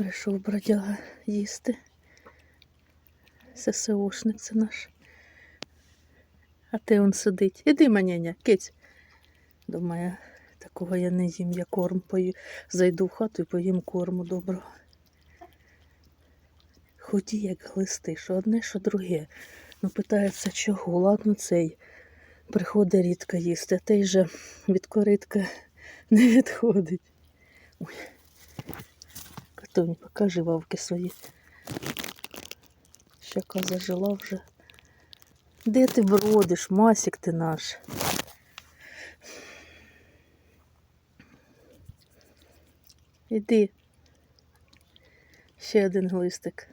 Прийшов бродяга їсти. ССОшник це наш. А ти он сидить. Іди, маняня, киць. Думає, такого я не їм, я корм пою. Зайду в хату і поїм корму доброго. Ході, як глисти, що одне, що друге. Ну, питається, чого? Ладно, цей приходить рідко їсти, а той же від коритка не відходить. Ой. Котоні, покажи вавки свої. Щака зажила вже. Де ти бродиш, масік ти наш? Іди. Ще один глистик.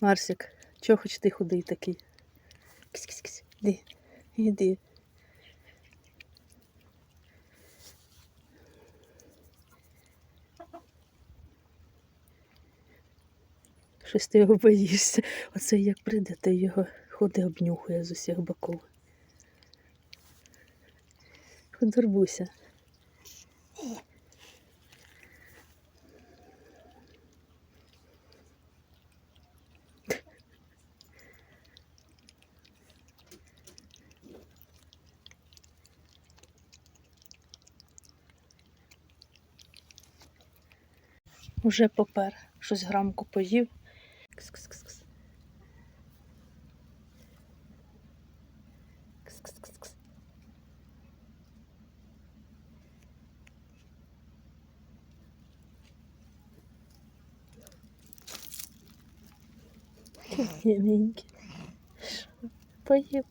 Марсик, чого хоч ти худий такий? Кись-кись-кись. Іди, іди. Щось ти його боїшся. Оце як прийде, ти його ходить обнюхує з усіх боків. Ходорбуся. Уже попер. Щось грамку поїв. Кс-кс-кс-кс. Єменький. Поїв?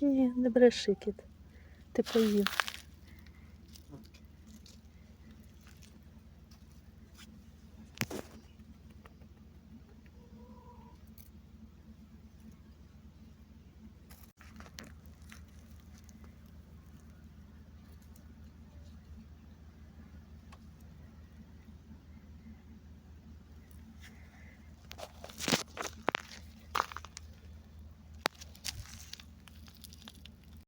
Ні, не бреши, кіт. Ти поїв.